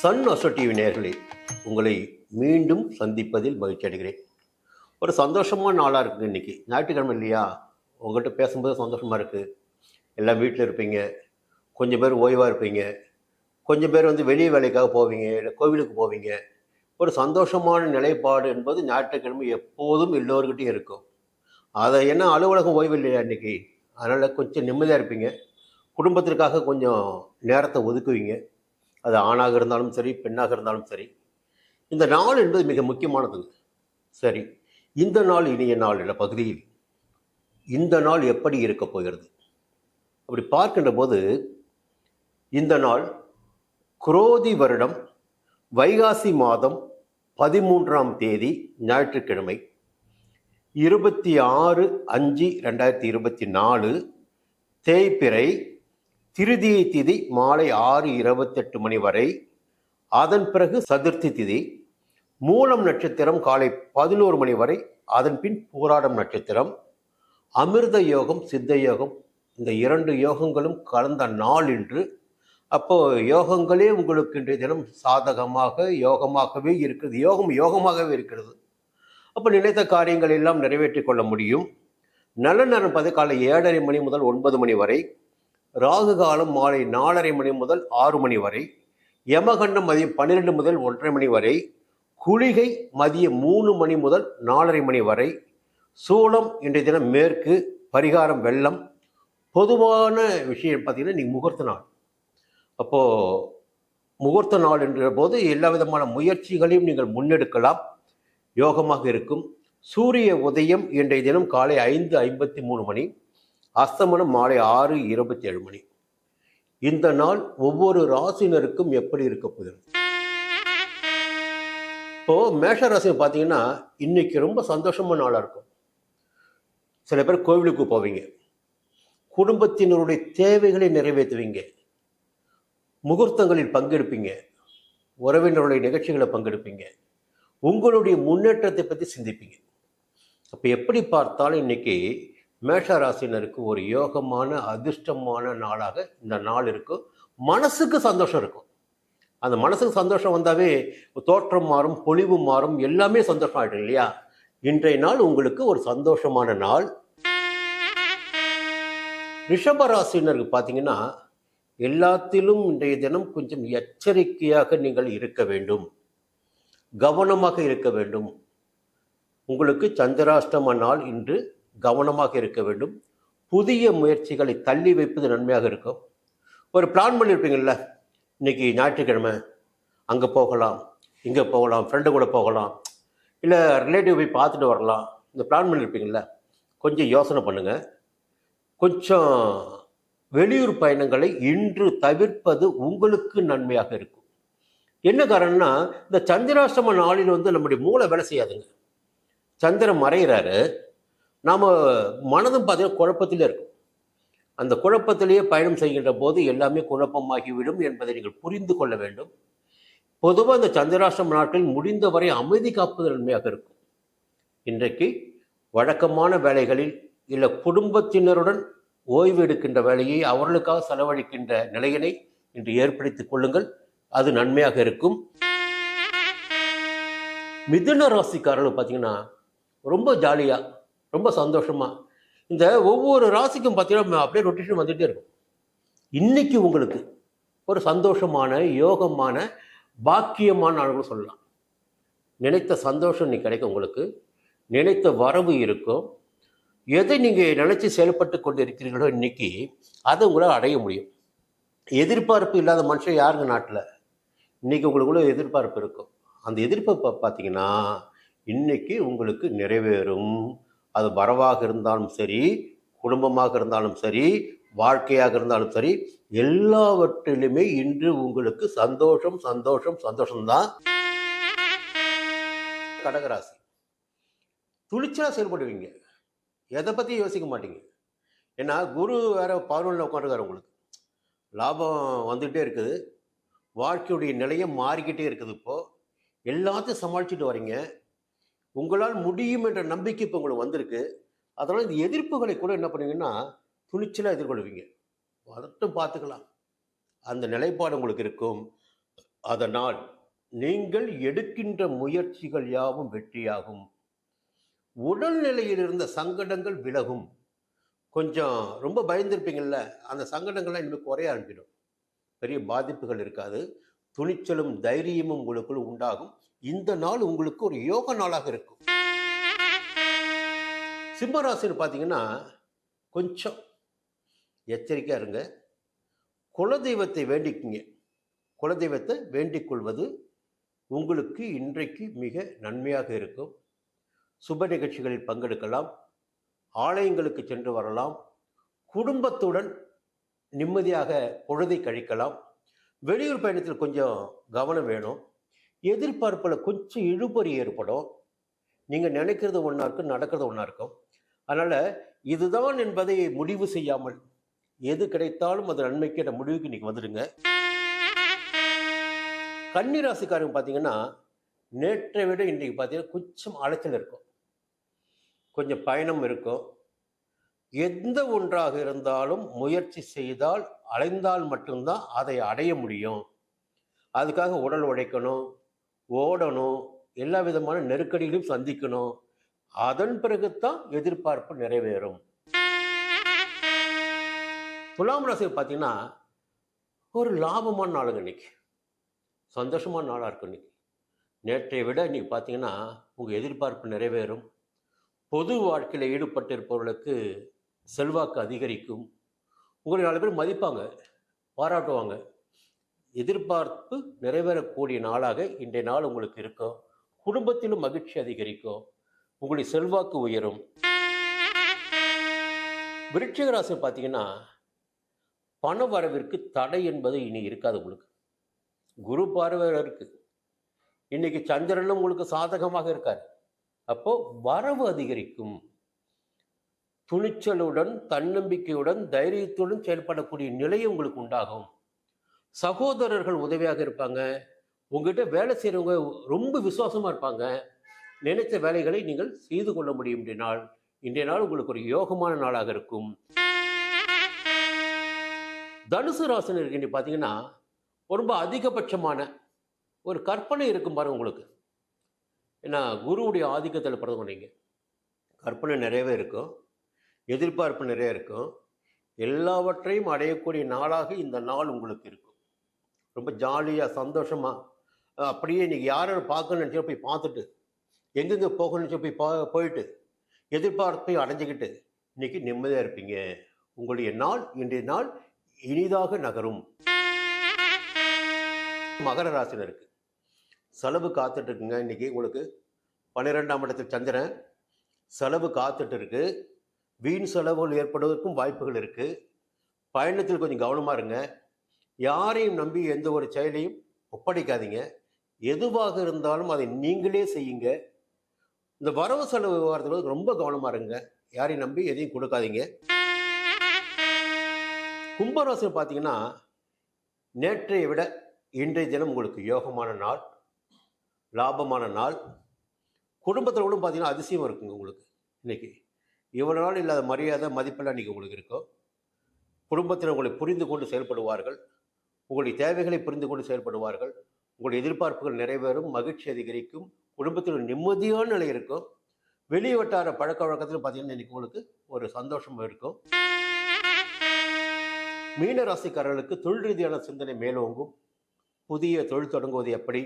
Sun அசோ TV உங்களை மீண்டும் சந்திப்பதில் மகிழ்ச்சி அடைகிறேன். ஒரு சந்தோஷமான நாளாக இருக்குது இன்றைக்கி ஞாயிற்றுக்கிழமை இல்லையா? உங்கள்கிட்ட பேசும்போது சந்தோஷமாக இருக்குது எல்லாம் வீட்டில் இருப்பீங்க. கொஞ்சம் பேர் ஓய்வாக இருப்பீங்க. கொஞ்சம் பேர் வந்து வெளியே வேலைக்காக போவீங்க இல்லை கோவிலுக்கு போவீங்க. ஒரு சந்தோஷமான நிலைப்பாடு என்பது ஞாயிற்றுக்கிழமை எப்போதும் எல்லோருக்கிட்டையும் இருக்கும். அதை என்ன அலுவலகம் ஓய்வு இல்லையா இன்றைக்கி அதனால் கொஞ்சம் நிம்மதியாக இருப்பீங்க. குடும்பத்திற்காக கொஞ்சம் நேரத்தை ஒதுக்குவீங்க. அது ஆணாக இருந்தாலும் சரி பெண்ணாக இருந்தாலும் சரி. இந்த நாள் என்பது மிக முக்கியமானதுங்க. சரி இந்த நாள் இனிய நாள் என்ற பகுதியில் இந்த நாள் எப்படி இருக்க போகிறது? அப்படி பார்க்கின்ற போது இந்த நாள் குரோதி வருடம் வைகாசி மாதம் பதிமூன்றாம் தேதி ஞாயிற்றுக்கிழமை இருபத்தி ஆறு அஞ்சு ரெண்டாயிரத்தி இருபத்தி நாலு தேய்பிறை திருதியை திதி மாலை ஆறு இருபத்தெட்டு மணி வரை. அதன் பிறகு சதுர்த்தி திதி மூலம் நட்சத்திரம் காலை பதினோரு மணி வரை அதன் பின் போராடம் நட்சத்திரம் அமிர்த யோகம் சித்த யோகம் இந்த இரண்டு யோகங்களும் கலந்த நாள் இன்று அப்போ யோகங்களே உங்களுக்கு இன்றைய தினம் சாதகமாக யோகமாகவே இருக்கிறது யோகம் யோகமாகவே இருக்கிறது. அப்போ நினைத்த காரியங்கள் எல்லாம் நிறைவேற்றிக் கொள்ள முடியும். நல்ல நேரம் பார்த்து காலை ஏழரை மணி முதல் ஒன்பது மணி வரை. ராகு காலம் மாலை நாலரை மணி முதல் ஆறு மணி வரை யமகண்டம் மதியம் பன்னிரெண்டு முதல் ஒன்றரை மணி வரை குளிகை மதியம் மூணு மணி முதல் நாலரை மணி வரை சூளம் இன்றைய தினம் மேற்கு பரிகாரம் வெள்ளம் பொதுவான விஷயம் பார்த்தீங்கன்னா நீங்கள் முகூர்த்த நாள். அப்போது முகூர்த்த நாள் என்ற போது எல்லா விதமான முயற்சிகளையும் நீங்கள் முன்னெடுக்கலாம். யோகமாக இருக்கும். சூரிய உதயம் இன்றைய தினம் காலை ஐந்து ஐம்பத்தி மூணு மணி. அஸ்தமனம் மாலை ஆறு இருபத்தி ஏழு மணி. இந்த நாள் ஒவ்வொரு ராசினருக்கும் எப்படி இருக்க போகிறது? இப்போ மேஷ ராசி பார்த்தீங்கன்னா இன்னைக்கு ரொம்ப சந்தோஷமான நாளாக இருக்கும். சில பேர் கோவிலுக்கு போவீங்க. குடும்பத்தினருடைய தேவைகளை நிறைவேற்றுவீங்க. முகூர்த்தங்களில் பங்கெடுப்பீங்க. உறவினருடைய நிகழ்ச்சிகளை பங்கெடுப்பீங்க. உங்களுடைய முன்னேற்றத்தை பற்றி சிந்திப்பீங்க. அப்போ எப்படி பார்த்தாலும் இன்னைக்கு மேஷ ராசினருக்கு ஒரு யோகமான அதிர்ஷ்டமான நாளாக இந்த நாள் இருக்கும். மனசுக்கு சந்தோஷம் இருக்கும். அந்த மனசுக்கு சந்தோஷம் வந்தாவே தோற்றம் மாறும் பொழிவு மாறும் எல்லாமே சந்தோஷம் ஆகிடும் இல்லையா? இன்றைய நாள் உங்களுக்கு ஒரு சந்தோஷமான நாள். ரிஷப ராசினருக்கு பார்த்தீங்கன்னா எல்லாத்திலும் இன்றைய தினம் கொஞ்சம் எச்சரிக்கையாக நீங்கள் இருக்க வேண்டும். கவனமாக இருக்க வேண்டும். உங்களுக்கு சந்திராஷ்டம நாள் இன்று கவனமாக இருக்க வேண்டும். புதிய முயற்சிகளை தள்ளி வைப்பது நன்மையாக இருக்கும். ஒரு பிளான் பண்ணியிருப்பீங்கள்ல இன்னைக்கு ஞாயிற்றுக்கிழமை. அங்கே போகலாம் இங்கே போகலாம் ஃப்ரெண்டு கூட போகலாம் இல்லை ரிலேட்டிவ் போய் பார்த்துட்டு வரலாம். இந்த பிளான் பண்ணியிருப்பீங்கள்ல கொஞ்சம் யோசனை பண்ணுங்கள் கொஞ்சம் வெளியூர் பயணங்களை இன்று தவிர்ப்பது உங்களுக்கு நன்மையாக இருக்கும். என்ன காரணம்னா இந்த சந்திராஷ்டம நாளில் வந்து நம்முடைய மூளை வேலை செய்யாதுங்க. சந்திரன் மறைகிறாரு நாம் மனதும் பார்த்தீங்கன்னா குழப்பத்திலே இருக்கும். அந்த குழப்பத்திலேயே பயணம் செய்கின்ற போது எல்லாமே குழப்பமாகிவிடும் என்பதை நீங்கள் புரிந்து கொள்ள வேண்டும். பொதுவாக இந்த சந்திராஷ்டம நாட்களில் முடிந்தவரை அமைதி காப்பது நன்மையாக இருக்கும். இன்றைக்கு வழக்கமான வேலைகளில் இல்லை குடும்பத்தினருடன் ஓய்வு எடுக்கின்ற வேலையை அவர்களுக்காக செலவழிக்கின்ற நிலையினை இன்று ஏற்படுத்திக் கொள்ளுங்கள். அது நன்மையாக இருக்கும். மிதுன ராசிக்காரர்கள் பார்த்தீங்கன்னா ரொம்ப ஜாலியாக ரொம்ப சந்தோஷமாக இந்த ஒவ்வொரு ராசிக்கும் பார்த்தீங்கன்னா அப்படியே ரொட்டேஷன் வந்துகிட்டே இருக்கும். இன்னைக்கு உங்களுக்கு ஒரு சந்தோஷமான யோகமான பாக்கியமான நாள்கள் சொல்லலாம். நினைத்த சந்தோஷம் இன்னைக்கு கிடைக்கும் உங்களுக்கு. நினைத்த வரவு இருக்கும். எதை நீங்கள் நினைச்சு செயல்பட்டு கொண்டு இருக்கிறீர்களோ இன்னைக்கு அதை உங்களால் அடைய முடியும். எதிர்பார்ப்பு இல்லாத மனுஷன் யாருங்க நாட்டில்? இன்னைக்கு உங்களுக்குள்ள எதிர்பார்ப்பு இருக்கும். அந்த எதிர்ப்பை பார்த்தீங்கன்னா இன்னைக்கு உங்களுக்கு நிறைவேறும். அது வரவாக இருந்தாலும் சரி குடும்பமாக இருந்தாலும் சரி வாழ்க்கையாக இருந்தாலும் சரி எல்லாவற்றிலுமே இன்று உங்களுக்கு சந்தோஷம் சந்தோஷம் சந்தோஷம்தான். கடகராசி. துணிச்சலாக செயல்படுவீங்க. எதை பற்றி யோசிக்க மாட்டீங்க. ஏன்னா குரு வேற பதினொன்றில் உட்காந்துருக்காரு உங்களுக்கு. லாபம் வந்துகிட்டே இருக்குது. வாழ்க்கையுடைய நிலையம் மாறிக்கிட்டே இருக்குது இப்போது எல்லாத்தையும் சமாளிச்சுட்டு வரீங்க. உங்களால் முடியும் என்ற நம்பிக்கை இப்போ உங்களுக்கு வந்திருக்கு. அதனால் இந்த எதிர்ப்புகளை கூட என்ன பண்ணுவீங்கன்னா துணிச்சலாக எதிர்கொள்வீங்க. அதட்டும் பார்த்துக்கலாம். அந்த நிலைப்பாடு உங்களுக்கு இருக்கும். அதனால் நீங்கள் எடுக்கின்ற முயற்சிகள் யாவும் வெற்றியாகும். உடல்நிலையில் இருந்த சங்கடங்கள் விலகும். கொஞ்சம் ரொம்ப பயந்துருப்பீங்கள்ல அந்த சங்கடங்கள்லாம் இனிமேல் குறைய ஆரம்பிடும் பெரிய பாதிப்புகள் இருக்காது. துணிச்சலும் தைரியமும் உங்களுக்குள் உண்டாகும். இந்த நாள் உங்களுக்கு ஒரு யோக நாளாக இருக்கும். சிம்மராசின்னு பார்த்தீங்கன்னா கொஞ்சம் எச்சரிக்கையாக இருங்க. குலதெய்வத்தை வேண்டிக்குங்க. குலதெய்வத்தை வேண்டிக் கொள்வது உங்களுக்கு இன்றைக்கு மிக நன்மையாக இருக்கும். சுப நிகழ்ச்சிகளில் பங்கெடுக்கலாம். ஆலயங்களுக்கு சென்று வரலாம். குடும்பத்துடன் நிம்மதியாக பொழுதை கழிக்கலாம். வெளியூர் பயணத்தில் கொஞ்சம் கவனம் வேணும். எதிர்பார்ப்பில் கொஞ்சம் இழுபறி ஏற்படும். நீங்கள் நினைக்கிறது ஒன்றா இருக்கும் நடக்கிறது ஒன்றா இருக்கும். அதனால் இதுதான் என்பதை முடிவு செய்யாமல் எது கிடைத்தாலும் அது நன்மைக்கு என்ற முடிவுக்கு இன்னைக்கு வந்துடுங்க. கன்னிராசிக்காரங்க பார்த்தீங்கன்னா நேற்றை விட இன்றைக்கு பார்த்தீங்கன்னா கொஞ்சம் அலைச்சல் இருக்கும். கொஞ்சம் பயணம் இருக்கும். எந்த ஒன்றாக இருந்தாலும் முயற்சி செய்தால் அலைந்தால் மட்டும்தான் அதை அடைய முடியும். அதுக்காக உடல் உழைக்கணும் ஓடணும் எல்லா விதமான நெருக்கடிகளையும் சந்திக்கணும். அதன் பிறகுத்தான் எதிர்பார்ப்பு நிறைவேறும். துலாம் ராசி பார்த்தீங்கன்னா ஒரு லாபமான நாளுங்க இன்னைக்கு. சந்தோஷமான நாளாக இருக்கும் இன்னைக்கு. நேற்றை விட இன்னைக்கு பார்த்தீங்கன்னா உங்கள் எதிர்பார்ப்பு நிறைவேறும். பொது வாழ்க்கையில் ஈடுபட்டிருப்பவர்களுக்கு செல்வாக்கு அதிகரிக்கும். உங்களை நாலு பேர் மதிப்பாங்க பாராட்டுவாங்க. எதிர்பார்ப்பு நிறைவேறக்கூடிய நாளாக இன்றைய நாள் உங்களுக்கு இருக்கும். குடும்பத்திலும் மகிழ்ச்சி அதிகரிக்கும். உங்களுடைய செல்வாக்கு உயரும். விருட்சிக ராசி பார்த்தீங்கன்னா பண வரவிற்கு தடை என்பது இனி இருக்காது உங்களுக்கு. குரு பார்வை இருக்கு. இன்னைக்கு சந்திரனும் உங்களுக்கு சாதகமாக இருக்கார். அப்போ வரவு அதிகரிக்கும். துணிச்சலுடன் தன்னம்பிக்கையுடன் தைரியத்துடன் செயல்படக்கூடிய நிலை உங்களுக்கு உண்டாகும். சகோதரர்கள் உதவியாக இருப்பாங்க. உங்ககிட்ட வேலை செய்கிறவங்க ரொம்ப விசுவாசமாக இருப்பாங்க. நினைத்த வேலைகளை நீங்கள் செய்து கொள்ள முடியும். இன்றைய நாள் இன்றைய நாள் உங்களுக்கு ஒரு யோகமான நாளாக இருக்கும். தனுசு ராசினருக்கு இன்னைக்கு பார்த்தீங்கன்னா ரொம்ப அதிகபட்சமான ஒரு கற்பனை இருக்கும் பாருங்க உங்களுக்கு. ஏன்னா குருவுடைய ஆதிக்கத்தில் பிறந்தவங்க நீங்கள் கற்பனை நிறையவே இருக்கும். எதிர்பார்ப்பு நிறைய இருக்கும். எல்லாவற்றையும் அடையக்கூடிய நாளாக இந்த நாள் உங்களுக்கு இருக்கும். ரொம்ப ஜாலியாக சந்தோஷமாக அப்படியே நீங்கள் யாரை பார்க்கணும்னு நினச்சோ போய் பார்த்துட்டு எங்கெங்கே போகணும்னு நினச்சோ போய் பா போயிட்டு எதிர்பார்ப்பை அடைஞ்சிக்கிட்டு இன்னைக்கு நிம்மதியாக இருப்பீங்க. உங்களுடைய நாள் இன்றைய நாள் இனிதாக நகரும். மகர இருக்குது செலவு காத்துட்ருக்குங்க இன்றைக்கி இன்னைக்கு உங்களுக்கு பன்னிரெண்டாம் இடத்தில் சந்திரன். செலவு காத்துட்டு இருக்குது வீண் செலவுகள் ஏற்படுவதற்கும் வாய்ப்புகள் இருக்குது பயணத்தில் கொஞ்சம் கவனமாக இருங்க. யாரையும் நம்பி எந்த ஒரு செயலையும் ஒப்படைக்காதீங்க. எதுவாக இருந்தாலும் அதை நீங்களே செய்யுங்க. இந்த வரவு செலவு விவகாரத்தில் ரொம்ப கவனமாக இருங்க. யாரையும் நம்பி எதையும் கொடுக்காதீங்க. கும்பராசியில் பார்த்தீங்கன்னா நேற்றைய விட இன்றைய தினம் உங்களுக்கு யோகமான நாள் லாபமான நாள். குடும்பத்தில் கூட பார்த்தீங்கன்னா அதிசயம் இருக்குங்க உங்களுக்கு இன்னைக்கு. இவ்வளோ நாள் இல்லாத மரியாதை மதிப்பெல்லாம் இன்றைக்கி உங்களுக்கு இருக்கோ? குடும்பத்தில் உங்களை புரிந்து கொண்டு செயல்படுவார்கள். உங்களுடைய தேவைகளை புரிந்து கொண்டு செயல்படுவார்கள். உங்களுடைய எதிர்பார்ப்புகள் நிறைவேறும் மகிழ்ச்சி அதிகரிக்கும். குடும்பத்தில் ஒரு நிம்மதியான நிலை இருக்கும். வெளி வட்டார பழக்க வழக்கத்தில் பார்த்தீங்கன்னா இன்னைக்கு உங்களுக்கு ஒரு சந்தோஷம் இருக்கும். மீன ராசிக்காரர்களுக்கு தொழில் ரீதியான சிந்தனை மேலோங்கும். புதிய தொழில் தொடங்குவது எப்படி?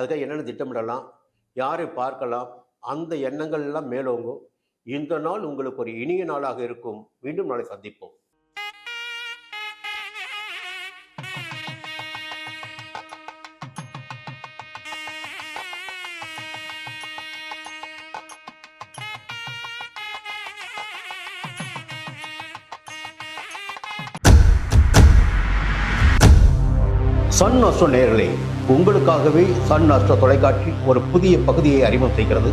அதுக்காக என்னென்ன திட்டமிடலாம்? யாரை பார்க்கலாம்? அந்த எண்ணங்கள் எல்லாம் மேலோங்கும். இந்த நாள் உங்களுக்கு ஒரு இனிய நாளாக இருக்கும். மீண்டும் நாளை சந்திப்போம். சன் அஸ்ட்ரோ நேயர்களே உங்களுக்காகவே சன் அஸ்ட்ரோ தொலைக்காட்சி ஒரு புதிய பகுதியை அறிமுகம் செய்கிறது.